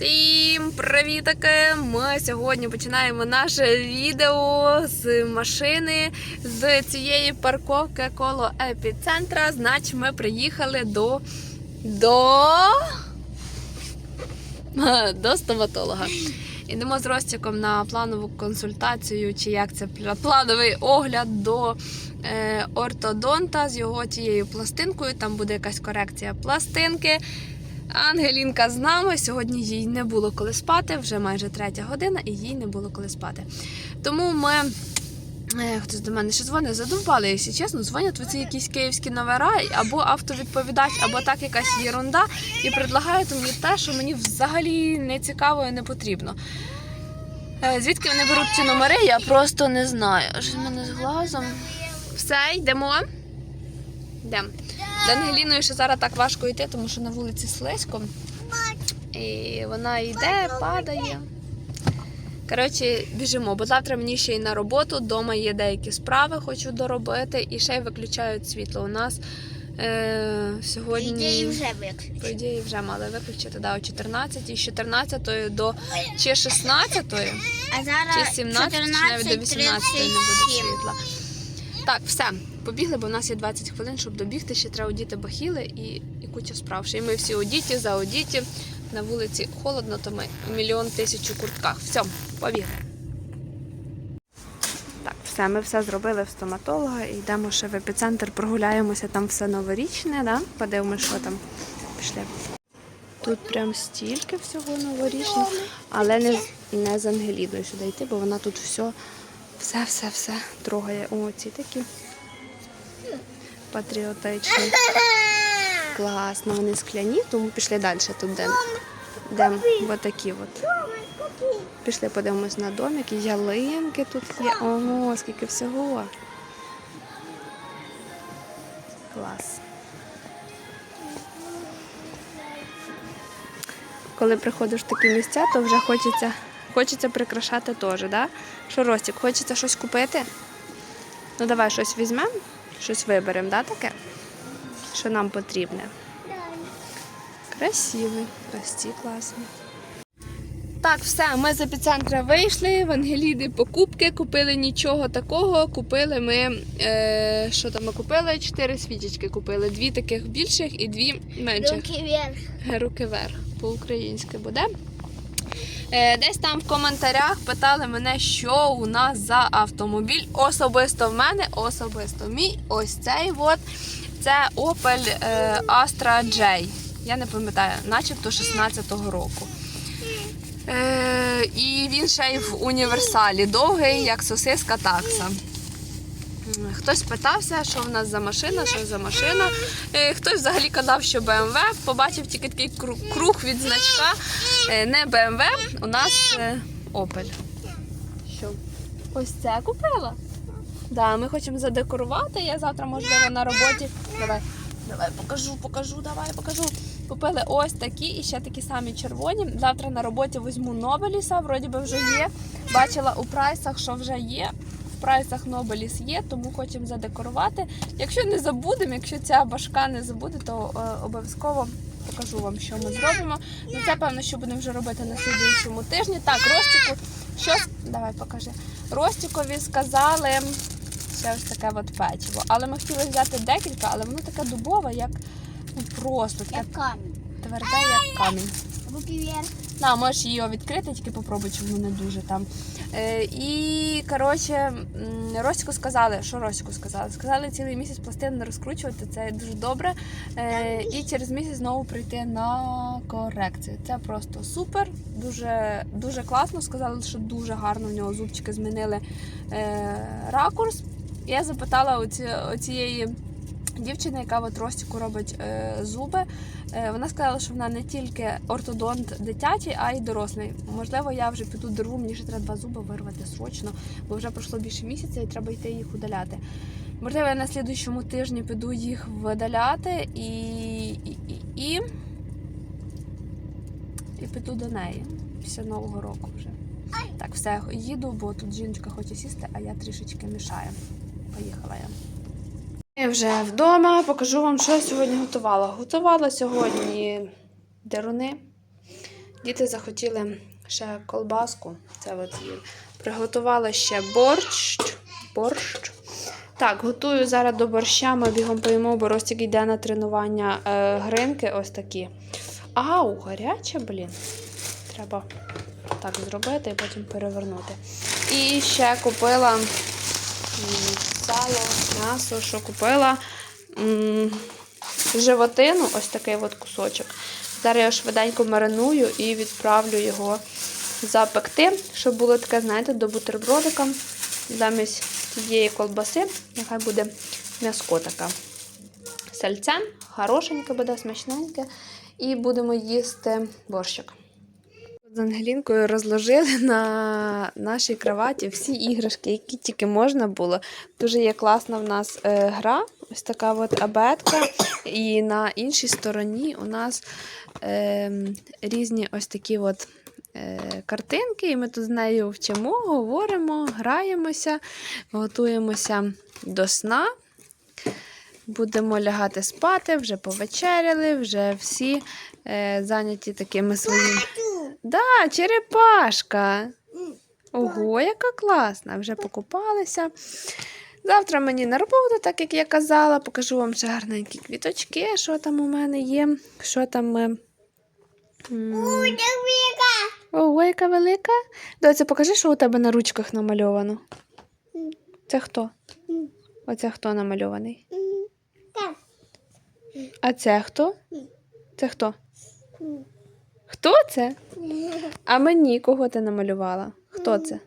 Всім привітки! Ми сьогодні починаємо наше відео з машини з цієї парковки коло епіцентра. Значить, ми приїхали до, до, до стоматолога. Ідемо з Ростіком на планову консультацію, чи як це плановий огляд до е, ортодонта з його тією пластинкою. Там буде якась корекція пластинки. Ангелінка з нами. Сьогодні їй не було коли спати, вже майже третя година, і їй не було коли спати. Тому ми. е, Хтось до мене ще дзвонить, задовбали, якщо чесно, дзвонять оці якісь київські номера, або автовідповідач, або так якась єрунда, і предлагають мені те, що мені взагалі не цікаво і не потрібно. Е, Звідки вони беруть ці номери, я просто не знаю. Щось в мене з глазом. Все, йдемо. Йдемо. З Ангеліною ще зараз так важко йти, тому що на вулиці слизько. І вона йде, падає. Коротше, біжимо, бо завтра мені ще й на роботу, вдома є деякі справи, хочу доробити, і ще й виключають світло. У нас е, сьогодні. Ідеї вже По ідеї вже мали виключити да, о 14 з 14 до чи 16 А зараз чи зараз 17, чи навіть до 18 не буде світла. Так, все, побігли, бо в нас є 20 хвилин, щоб добігти. Ще треба одіти бахіли і, і куча справ. Й ми всі одіті, заодіті. На вулиці холодно, то ми мільйон тисяч у куртках. Все, побігли. Так, все, ми все зробили в стоматолога і йдемо ще в епіцентр, прогуляємося, там все новорічне, да? подивимося, що там. Пішли. Тут прям стільки всього новорічного, але не, не з Ангеліною сюди йти, бо вона тут все, все, все, все трогає. О, ці такі патріотичні. Класно, вони скляні, тому пішли далі тут де. Де отакі от. Пішли подивимось на домик, ялинки тут є. Ого, скільки всього. Клас. Коли приходиш в такі місця, то вже хочеться, хочеться прикрашати теж, да? Що, Ростік, хочеться щось купити? Ну давай щось візьмемо, щось виберемо, да, таке? Що нам потрібне. Красивий, ось ці класні. Так, все, ми з епіцентра вийшли, в Ангеліди покупки, купили нічого такого. Купили ми, е, що там ми купили? Чотири свічечки купили. Дві таких більших і дві менших. Руки вверх. Руки вверх по-українськи буде. Е, Десь там в коментарях питали мене, що у нас за автомобіль. Особисто в мене, особисто мій. Ось цей от. Це Opel е, Astra J. Я не пам'ятаю, начебто 16-го року. Е, і він ще й в універсалі довгий, як сосиска такса. Хтось питався, що в нас за машина, що за машина. Е, Хтось взагалі казав, що BMW. Побачив тільки такий круг від значка. Е, Не BMW, у нас Opel. Що? Ось це купила? Да, ми хочемо задекорувати. Я завтра, можливо, на роботі. Давай, давай, покажу, покажу, давай, покажу. Купили ось такі і ще такі самі червоні. Завтра на роботі візьму Нобеліса, вроді би вже є. Бачила у прайсах, що вже є. Прайсах Нобеліс є, тому хочемо задекорувати. Якщо не забудемо, якщо ця башка не забуде, то е, обов'язково покажу вам, що ми зробимо. Ну це певно, що будемо вже робити на слідуючому тижні. Так, Ростіку, щось. Давай покажи. Ростікові сказали ще ось таке от печиво. Але ми хотіли взяти декілька, але воно таке дубове, як ну, просто таке Як камінь. тверде, як камінь. Руки вверх. На, можеш її відкрити, тільки попробуй, чи не дуже там. Е, і коротше, м, сказали, що Ростіку сказали? Сказали цілий місяць пластину не розкручувати, це дуже добре. Е, і через місяць знову прийти на корекцію. Це просто супер, дуже, дуже класно. Сказали, що дуже гарно в нього зубчики змінили е, ракурс. Я запитала оці, оцієї дівчини, яка от Ростіку робить е, зуби. Е, Вона сказала, що вона не тільки ортодонт дитячий, а й дорослий. Можливо, я вже піду дорву, мені ще треба два зуби вирвати срочно, бо вже пройшло більше місяця і треба йти їх удаляти. Можливо, я на слідуючому тижні піду їх видаляти і, і, і, і, і піду до неї після Нового року вже. Так, все, їду, бо тут жіночка хоче сісти, а я трішечки мішаю. Поїхала я. Я вже вдома покажу вам, що я сьогодні готувала. Готувала сьогодні деруни. Діти захотіли ще колбаску. Це от. Приготувала ще борщ. борщ. Так, готую зараз до борща. Ми бігом поїмо, бо Ростік йде на тренування е, гринки ось такі. Ау, гаряче, блін. Треба так зробити і потім перевернути. І ще купила сало, м'ясо, що купила. Животину, ось такий от кусочок. Зараз я швиденько мариную і відправлю його запекти, щоб було таке, знаєте, до бутербродика. Замість тієї колбаси, нехай буде м'яско така. Сальцем, хорошеньке буде, смачненьке. І будемо їсти борщик. З Ангелінкою розложили на нашій кроваті всі іграшки, які тільки можна було. Дуже є класна в нас е, гра, ось така от абетка. І на іншій стороні у нас е, різні ось такі от е, картинки. І ми тут з нею вчимо, говоримо, граємося, готуємося до сна. Будемо лягати спати, вже повечеряли, вже всі е, зайняті такими своїми. Да, черепашка. Ого, яка класна! Вже покупалися. Завтра мені на роботу, так як я казала, покажу вам ще гарненькі квіточки, що там у мене є. Що там. Ого, яка велика. Доця, покажи, що у тебе на ручках намальовано. Це хто? Оце хто намальований? А це хто? Це хто? Хто це? А мені кого ти намалювала? Хто це?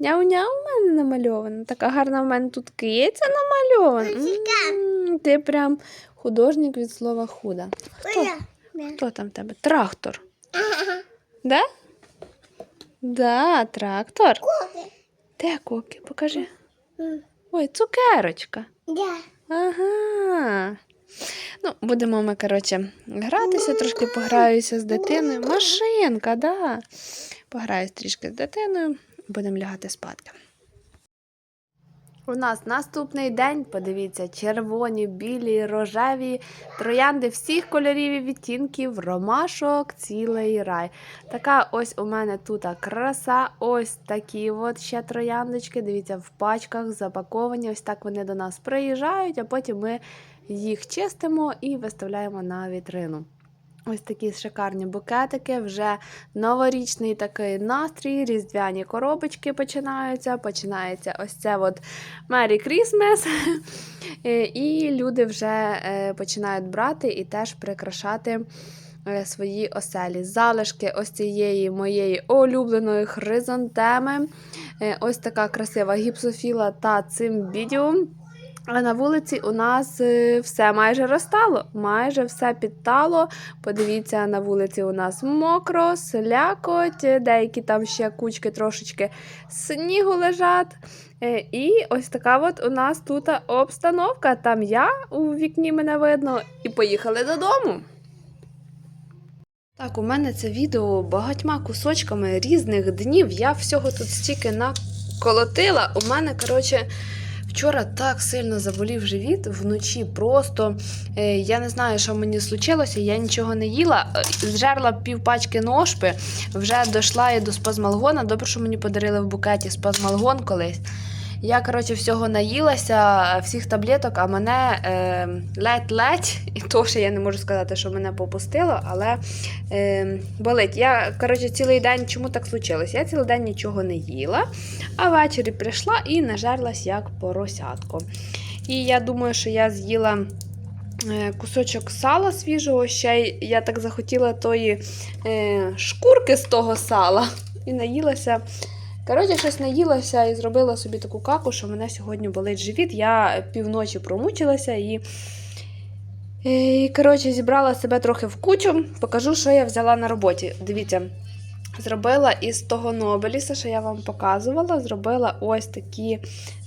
Няу-няу в мене намальовано. Така гарна в мене тут киця намальована. М, Ти прям художник від слова худа. Хто? Хто там в тебе? Трактор. Да? Да, трактор. Де коки? Покажи. Ой, цукерочка. Ага. Ну, будемо ми, коротше, гратися, трошки пограюся з дитиною. Машинка, да. Пограюсь трішки з дитиною, будемо лягати спати. У нас наступний день, подивіться, червоні, білі, рожеві, троянди всіх кольорів і відтінків, ромашок, цілий рай. Така ось у мене тут краса, ось такі от ще трояндочки. Дивіться, в пачках запаковані. Ось так вони до нас приїжджають, а потім ми їх чистимо і виставляємо на вітрину. Ось такі шикарні букетики, вже новорічний такий настрій, різдвяні коробочки починаються. Починається ось це от Merry Christmas. Е, І люди вже е, починають брати і теж прикрашати е, свої оселі. Залишки ось цієї моєї улюбленої хризантеми. Ось така красива гіпсофіла та цимбідіум. А на вулиці у нас е, все майже розтало, майже все підтало. Подивіться, на вулиці у нас мокро, слякоть, е, деякі там ще кучки трошечки снігу лежать. Е, І ось така от у нас тут обстановка. Там я у вікні мене видно, і поїхали додому. Так, у мене це відео багатьма кусочками різних днів. Я всього тут стільки наколотила. У мене, коротше. Вчора так сильно заболів живіт вночі. Просто е, я не знаю, що мені случилося. Я нічого не їла. Е, Зжерла півпачки ношпи, вже дійшла я до спазмалгона. Добре, що мені подарили в букеті спазмалгон колись. Я, коротше, всього наїлася, всіх таблеток, а мене е, ледь-ледь, і то ще я не можу сказати, що мене попустило, але е, болить. Я, коротше, цілий день, чому так случилось? Я цілий день нічого не їла, а ввечері прийшла і нажерлась як поросятко. І я думаю, що я з'їла е, кусочок сала свіжого, ще й я так захотіла тої е, шкурки з того сала і наїлася. Коротше, щось наїлася і зробила собі таку каку, що мене сьогодні болить живіт. Я півночі промучилася і, і коротше, зібрала себе трохи в кучу. Покажу, що я взяла на роботі. Дивіться, зробила із того Нобеліса, що я вам показувала, зробила ось такі,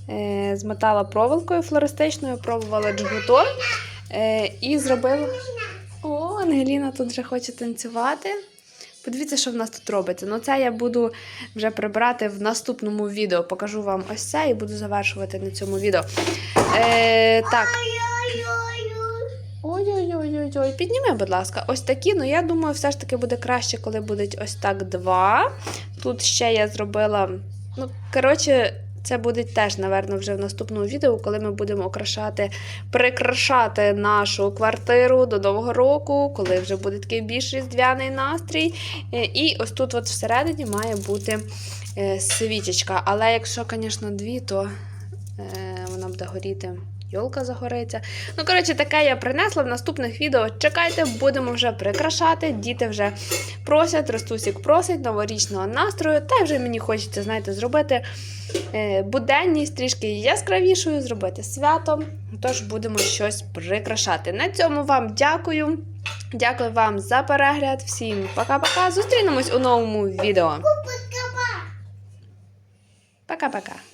е, змотала проволокою флористичною, пробувала джгутом. Е, і зробила. О, Ангеліна тут вже хоче танцювати. Подивіться, що в нас тут робиться. Ну, це я буду вже прибрати в наступному відео. Покажу вам ось це і буду завершувати на цьому відео. Е, так. Ой-ой-ой, підніми, будь ласка, ось такі. Ну я думаю, все ж таки буде краще, коли будуть ось так два. Тут ще я зробила. Ну, коротше, це буде теж, напевно, вже в наступному відео, коли ми будемо окрашати, прикрашати нашу квартиру до Нового року, коли вже буде такий більш різдвяний настрій. Е, І ось тут, от всередині, має бути е, свічечка. Але якщо, звісно, дві, то е, вона буде горіти. Йолка загориться. Ну, коротше, таке я принесла в наступних відео. Чекайте, будемо вже прикрашати. Діти вже просять, Ростусік просить новорічного настрою. Та вже мені хочеться, знаєте, зробити е, буденність трішки яскравішою, зробити свято. Тож будемо щось прикрашати. На цьому вам дякую. Дякую вам за перегляд. Всім пока-пока. Зустрінемось у новому відео. Пока-пока.